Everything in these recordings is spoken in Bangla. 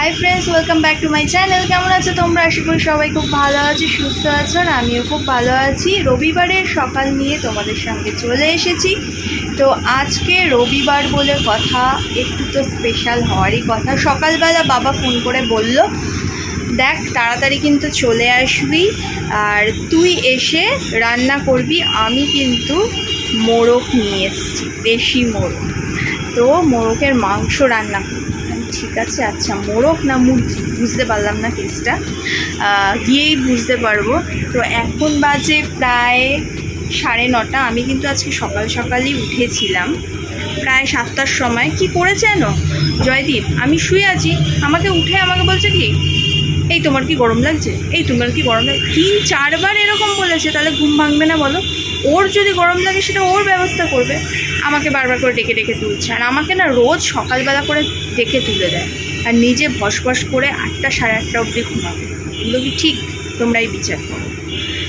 Hi friends welcome back to my channel কেমন আছো তোমরা? আশা করি সবাই খুব ভালো আছো, সুস্থ আছো, আর আমিও খুব ভালো আছি। রবিবারের সকাল নিয়ে তোমাদের সঙ্গে চলে এসেছি। তো আজকে রবিবার বলে কথা, একটু তো স্পেশাল হওয়ারই কথা। সকালবেলা বাবা ফোন করে বলল, দেখ, তাড়াতাড়ি কিন্তু চলে আসবি, আর তুই এসে রান্না করবি। আমি কিন্তু মোরগ নিয়ে এসেছি, দেশি মোরগ। তো মোরগের মাংস রান্না করবি ঠিক আছে আচ্ছা মোরগ না মুরগি? বুঝতে পারলাম না কেসটা গিয়েই বুঝতে পারব। তো এখন বাজে প্রায় সাড়ে নটা। আমি কিন্তু আজকে সকাল সকালই উঠেছিলাম। প্রায় সাতটার সময়। কি করেছে জয়দীপ, আমি শুয়ে আছি। আমাকে উঠে আমাকে বলছে কি এই তোমার কি গরম লাগছে? এই তোমার কি গরম লাগে তিন, চারবার এরকম বলেছে, তাহলে ঘুম ভাঙবে না বলো। ওর যদি গরম লাগে সেটা ওর ব্যবস্থা করবে। আমাকে বারবার করে ডেকে ডেকে তুলছে। আর আমাকে না রোজ সকালবেলা করে ডেকে তুলে দেয়। আর নিজে ভস ভস করে আটটা, সাড়ে আটটা অবধি ঘুমাবে। এগুলো কি ঠিক? তোমরাই বিচার করো।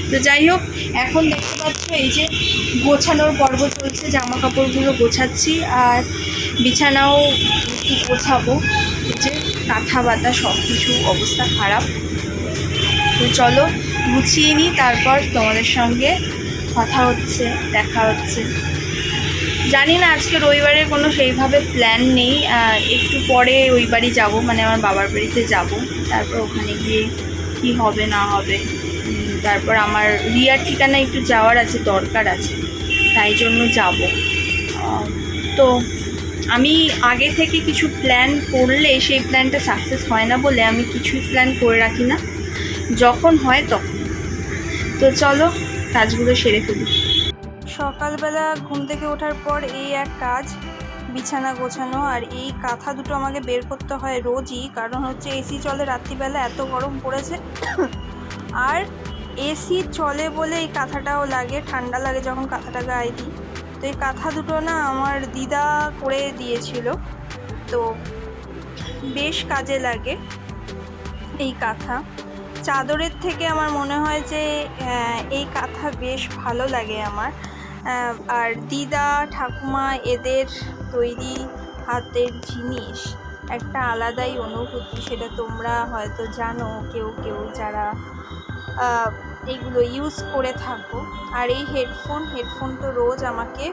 তো যাই হোক, এখন দেখতে পাচ্ছ এই যে গোছানোর পর্ব চলছে জামা কাপড়গুলো গোছাচ্ছি। আর বিছানাও গোছাবো। এই যে কাঁথা বাতা সব কিছু অবস্থা খারাপ। তো চলো গুছিয়ে নিই, তারপর তোমাদের সঙ্গে কথা হচ্ছে, দেখা হচ্ছে। জানি না আজকে রবিবারের কোনো সেইভাবে প্ল্যান নেই একটু পরে ওই বাড়ি যাব মানে আমার বাবার বাড়িতে যাব। তারপর ওখানে গিয়ে কি হবে, না হবে তারপর আমার রিয়ার ঠিকানা একটু যাওয়ার আছে, দরকার আছে, তাই জন্য যাব। তো আমি আগে থেকে কিছু প্ল্যান করলে সেই প্ল্যানটা সাকসেস হয় না বলে আমি কিছুই প্ল্যান করে রাখি না। যখন হয় তখন। তো চলো, কাজগুলো সেরে ফেলি। সকালবেলা ঘুম থেকে ওঠার পর এই এক কাজ, বিছানা গোছানো আর এই কাঁথা দুটো আমাকে বের করতে হয় রোজই, কারণ হচ্ছে এসি চলে রাত্রিবেলা, এত গরম পড়েছে। আর এসি চলে বলে এই কাঁথাটাও লাগে, ঠান্ডা লাগে যখন কাঁথাটা গায়ে দিই। তো এই কাঁথা দুটো না আমার দিদা করে দিয়েছিল। তো বেশ কাজে লাগে এই কাঁথা। চাদরের থেকে আমার মনে হয় যে এই কাঁথা বেশ ভালো লাগে আমার। আর দিদা, ঠাকুমা এদের তৈরি হাতের জিনিস একটা আলাদাই অনুভূতি, সেটা তোমরা হয়তো জানো, কেউ কেউ যারা এগুলো ইউজ করে থাকো আর এই হেডফোন হেডফোন তো রোজ আমাকে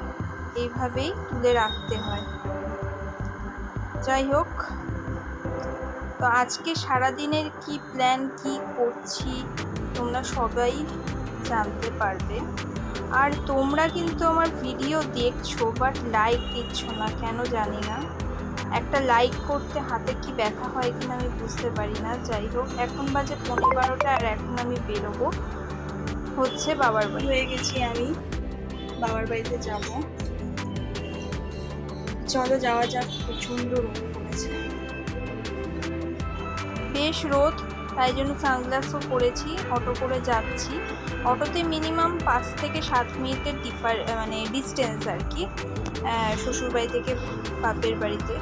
এইভাবেই তুলে রাখতে হয়। যাই হোক তো আজকে সারাদিনের কি প্ল্যান কি করছি, তোমরা সবাই জানতে পারবে। আর তোমরা কিন্তু আমার ভিডিও দেখছ বাট লাইক দিচ্ছ না, কেন জানি না। একটা লাইক করতে হাতে কি ব্যথা হয় কিনা আমি বুঝতে পারি না। যাই হোক এখন বাজে পনেরো বারোটা আর এখন আমি বেরোবো। হচ্ছে বাবার বাড়ি। হয়ে গেছি আমি। বাবার বাড়িতে যাব। চলো যাওয়া যাক প্রচণ্ড রোদ পড়েছে। বেশ রোদ তাই জন্য সানগ্লাসও পরেছি অটো করে যাচ্ছি। অটোতে মিনিমাম পাঁচ থেকে সাত মিনিটের ডিফার মানে ডিস্টেন্স আর কি শ্বশুরবাড়ি থেকে বাপের বাড়িতে।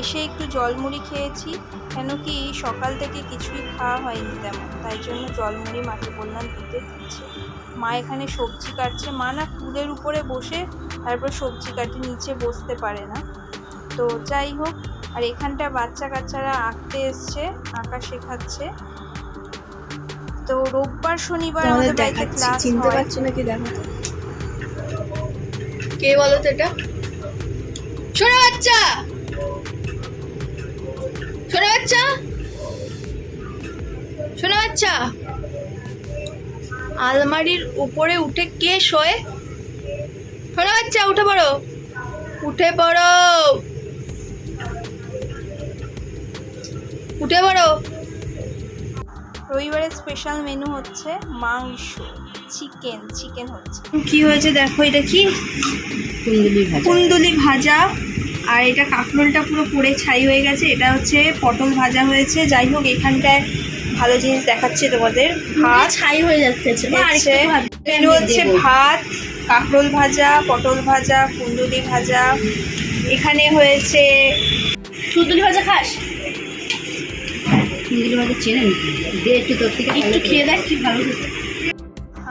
এসে একটু জলমুড়ি খেয়েছি কেন কি সকাল থেকে কিছুই খাওয়া হয়নি তেমন তাই জন্য জলমুড়ি মাকে বললাম দিতে দিচ্ছে। মা এখানে সবজি কাটছে। মা না টুলের উপরে বসে তারপর সবজি কাটে নিচে বসতে পারে না। তো যাই হোক আর এখানটা বাচ্চা কাচ্চারা আঁকতে এসছে আঁকা শেখাচ্ছে। তো রোববার শনিবার আমাদের বাড়িতে ক্লাস চিনতে পারছ নাকি দেখো কে বলো তো এটা? শোনা বাচ্চা! শোনা বাচ্চা! শোনা বাচ্চা! আলমারির উপরে উঠে কে শোয়? শোনা বাচ্চা উঠে পড়ো। উঠে পড়ো। উঠে পড়ো। রবিবারের স্পেশাল মেনু হচ্ছে মাংস চিকেন চিকেন হচ্ছে। কি হয়েছে দেখো এটা কি? কুন্দুলি ভাজা। কুন্দুলি ভাজা। আর এটা কাঁকরোলটা পুরো পুড়ে ছাই হয়ে গেছে। এটা হচ্ছে পটল ভাজা হয়েছে। যাই হোক এখানটায় ভালো জিনিস দেখাচ্ছে তোমাদের ভাত ছাই হয়ে যাচ্ছে মেনু হচ্ছে ভাত কাঁকরোল ভাজা পটল ভাজা কুন্দুলি ভাজা। এখানে হয়েছে ভাজা খাস? কুন্দুলি ভাজা একটু তোর থেকে একটু খেয়ে দেখ কি ভালো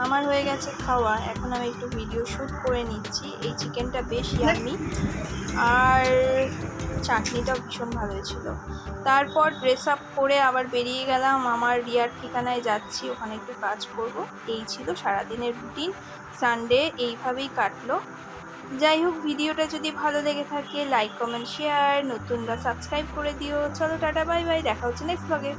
আমার হয়ে গেছে খাওয়া এখন আমি একটু ভিডিও শ্যুট করে নিচ্ছি। এই চিকেনটা বেশ ইয়ামি আর চাটনিটাও ভীষণ ভালো ছিল। তারপর ড্রেস আপ করে আবার বেরিয়ে গেলাম। আমার রিয়ার ঠিকানায় যাচ্ছি, ওখানে একটু কাজ করব। এই ছিল সারাদিনের রুটিন সানডে এইভাবেই কাটলো। যাই হোক, ভিডিওটা যদি ভালো লেগে থাকে লাইক কমেন্ট শেয়ার নতুনরা সাবস্ক্রাইব করে দিও। চলো টাটা বাই বাই দেখা হচ্ছে নেক্সট ব্লগে